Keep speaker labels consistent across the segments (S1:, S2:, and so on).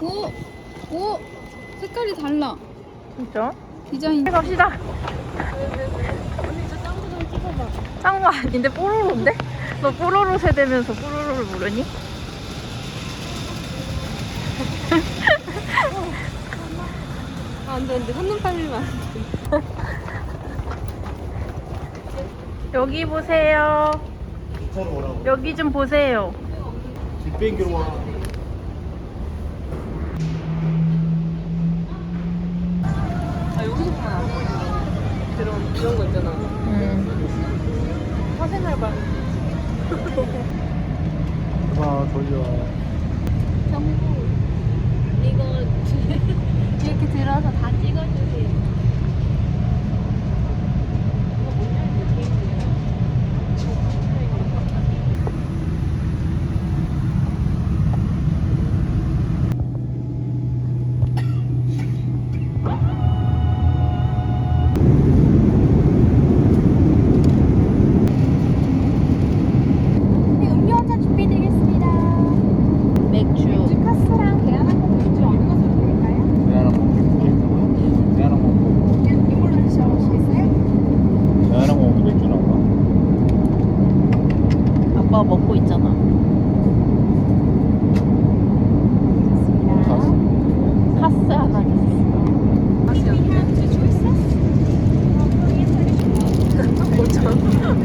S1: 오! 오! 색깔이 달라. 진짜?
S2: 디자인.
S1: 갑시다. 언니 저 짱구 좀 찍어봐. 짱구 아닌데 뽀로로인데? 너 뽀로로 세대면서 뽀로로를 모르니?
S2: 아, 안 돼, 안 돼. 한눈 팔리면 안 돼.
S1: 여기 보세요. 여기 좀 보세요.
S3: 뒷뱅기로 와.
S2: 이런 거 있잖아
S1: 음.
S2: 사생활방
S3: 봐, 돌려.
S2: 정부 이거 이렇게 들어서 다 찍어주세요
S4: 네, 음료 한 잔 준비드리겠습니다.
S1: 맥주.
S4: 카스랑 대안항공 맥주 어느 것으로 드릴까요?
S3: 대하나 먹고. 대하나 먹고.
S4: 이걸로 드셔보시겠어요?
S3: 대하나 먹고 맥주 나와.
S1: 아빠 먹고 있잖아.
S4: 좋습니다.
S1: 카스 하나 주세요.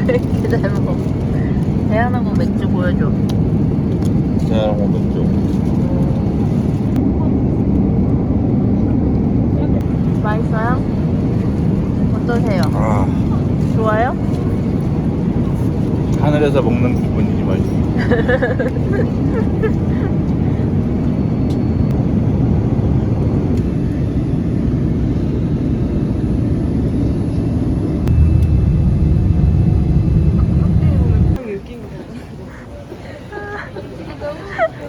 S1: 왜 이렇게 잘 먹어? 대한항공 맥주 보여줘.
S3: 먹고 맥주.
S1: 맛있어요? 어떠세요?
S3: 아,
S1: 좋아요?
S3: 하늘에서 먹는 기분이지 맛있어.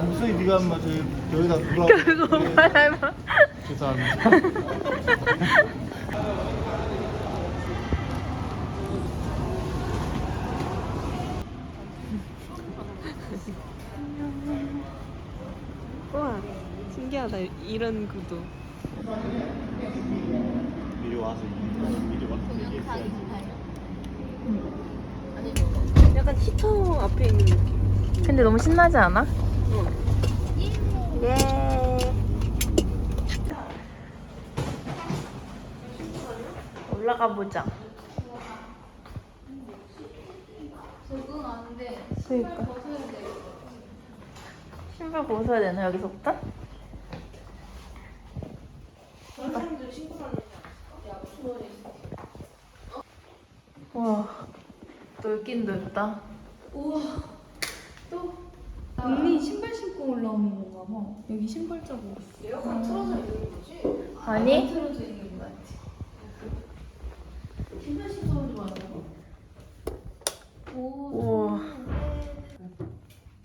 S3: 무슨 네가 엄마 저
S1: 엄마 닮아.
S3: 죄송합니다.
S2: 우와 신기하다 이런 구도
S3: 미리 와서 미리 와서 얘기했어야지.
S2: 약간 히터 앞에 있는 느낌
S1: 근데 너무 신나지 않아?
S2: 어.
S1: 예. 올라가 보자. 그러니까. 신발 벗어야 되나 여기서부터? 와 넓긴 넓다.
S4: 언니 신발 신고 올라오는 건가 봐. 여기 신발 자국.
S1: 아니?
S4: 틀어져 있는 것 같아. 신발 신고 오는 거 같다고? 오.
S1: 우와.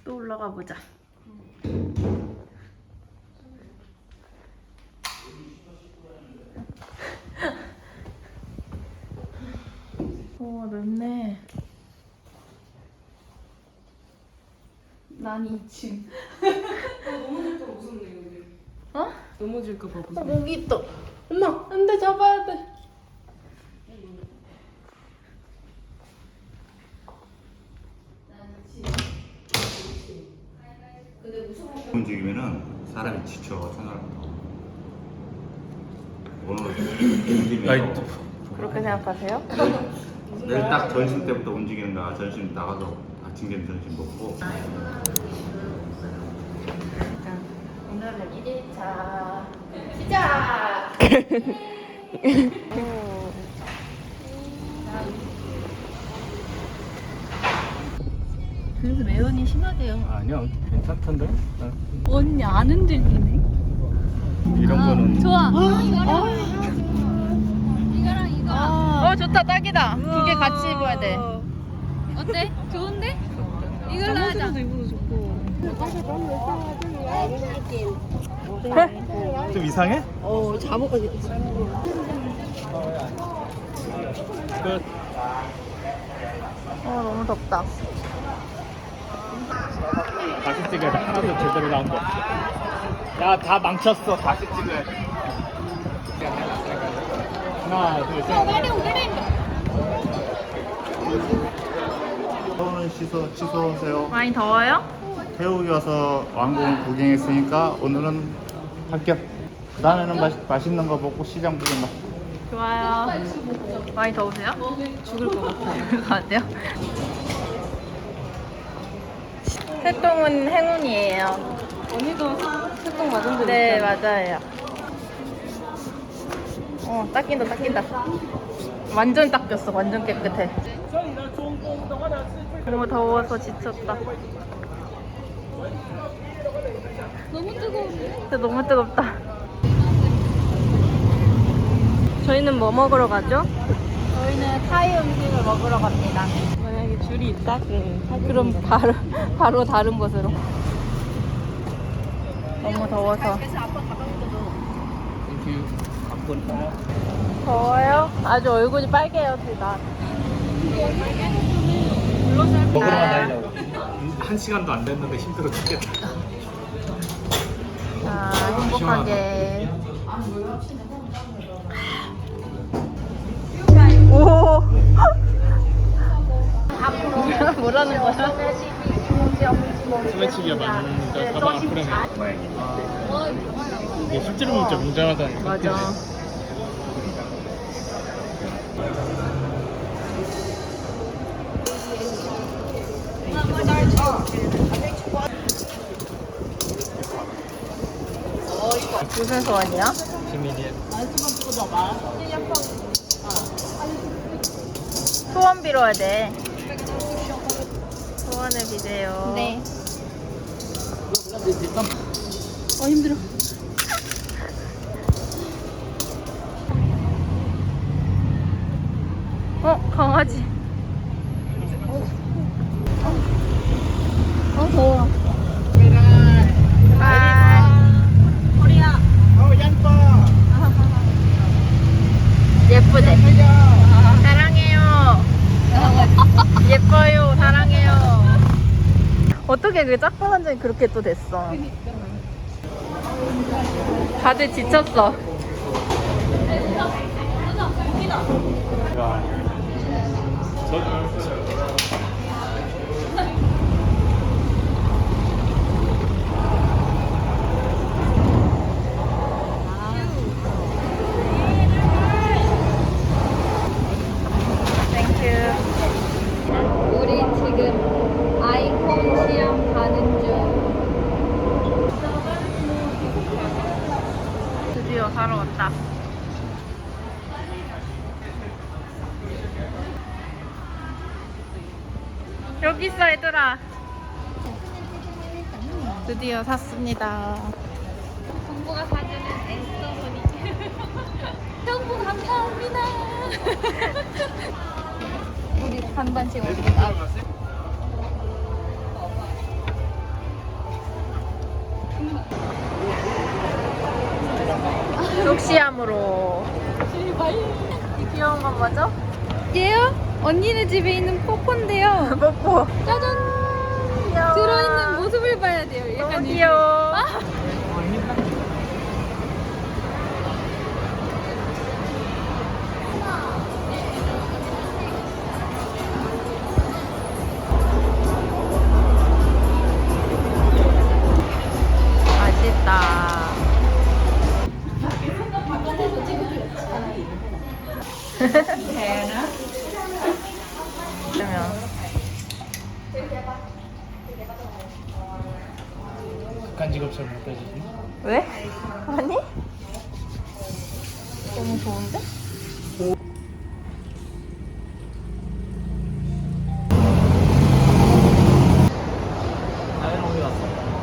S1: 또 올라가 보자. 우와 넓네.
S4: 난 2층.
S2: 넘어질까 봐 무섭네 여기
S1: 어?
S2: 넘어질까봐
S1: 어,
S2: 무섭네
S1: 모기 있다. 엄마, 안 돼, 잡아야 돼.
S3: 사람이 지쳐 생각합니다. 오늘 움직이면
S1: 그렇게 생각하세요?
S3: 내일 딱 전신 때부터 움직이는 거야. 전신 나가서 아침 겸 전신 먹고.
S1: 오늘은 1일차 시작! 그래서 매연이 심하대요.
S3: 아니야 괜찮던데.
S4: 언니 안 흔들리네.
S3: 이런 거는
S4: 좋아.
S1: 어, 좋다, 딱이다. 두 개 같이 입어야 돼.
S4: 어때? 좋은데? 이걸로 하자.
S2: 입어도 좋고
S3: 좀 이상해?
S2: 어 잠옷
S3: 끝.
S1: 어, 너무 덥다.
S3: 다시 찍어야 돼. 하나도 제대로 나온 거 없어. 야, 다 망쳤어. 다시 찍어야 돼.
S5: 하나, 둘, 셋.
S3: 서울은 취소, 취소하세요.
S1: 많이 더워요?
S3: 태국에 와서 왕궁 구경했으니까 오늘은 합격. 그 다음에는 맛, 맛있는 거 먹고 시장 구경 가.
S1: 좋아요. 많이 더우세요? 죽을 것 같아요. 죽을 것 같아요? 새똥은 행운이에요.
S2: 언니도 색동 맞은 데
S1: 네, 맞아요. 어, 닦인다, 닦인다. 완전 닦였어, 완전 깨끗해. 너무 더워서 지쳤다.
S4: 너무 뜨거운데?
S1: 너무 뜨겁다. 저희는 뭐 먹으러 가죠? 저희는 타이 음식을 먹으러 갑니다.
S2: 만약에 줄이 있다? 그럼
S1: 그럼 바로 바로 다른 곳으로. 너무 더워서. 더워요? 아주 얼굴이 빨개요, 둘 다.
S5: 먹으러
S1: 아.
S5: 다니자고. 한 시간도 안 됐는데 힘들어 죽겠다.
S1: 자, 행복하게. 뭐라는 거야?
S5: 소매치기가 많으니까 가방 앞으로 해. 이게 실제로 보면 진짜 웅장하다니까.
S1: 맞아. 무슨 소원이야?
S5: 비밀이야.
S1: 소원 빌어야 돼. 소원을 비세요.
S4: 네. 어 힘들어.
S1: 어, 강아지.
S4: 어 더워.
S1: 아, 예쁘네. 사랑해요. 예뻐요. 사랑해요. 어떻게 그 짝꿍 한장이 그렇게 또 됐어? 다들 지쳤어. 땡큐.
S4: 우리 지금 아이콘 시험 가는 중.
S1: 드디어 사러 왔다. 여기 있어 얘들아. 드디어 샀습니다.
S4: 정보가 사주는 에스터머니. 정보 감사합니다. 우리 반반씩 어디로 나?
S1: 녹시암으로. 이 귀여운 건 뭐죠?
S4: 얘요? 언니네 집에 있는 뽀뽀인데요.
S1: 뽀뽀.
S4: 짜잔.
S1: 귀여워.
S4: 들어있는 모습을 봐야 돼요.
S1: 너무
S4: 약간
S1: 귀여워. 그러면
S5: 극한 직업처럼 느껴지지.
S1: 왜? 아니? 너무 좋은데?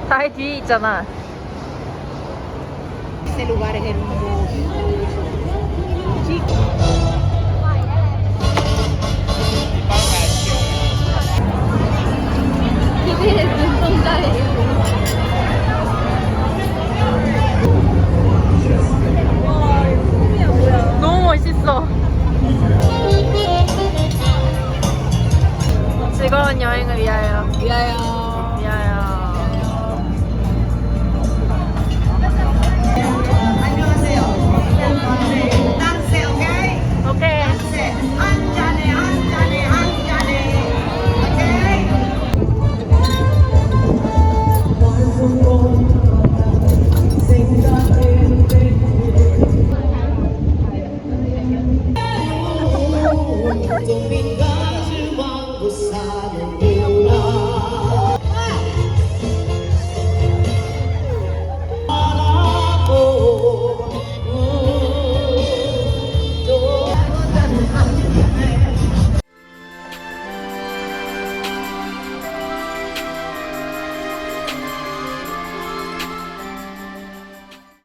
S1: 다이 뒤에 있잖아.
S4: TV의 눈동자예요.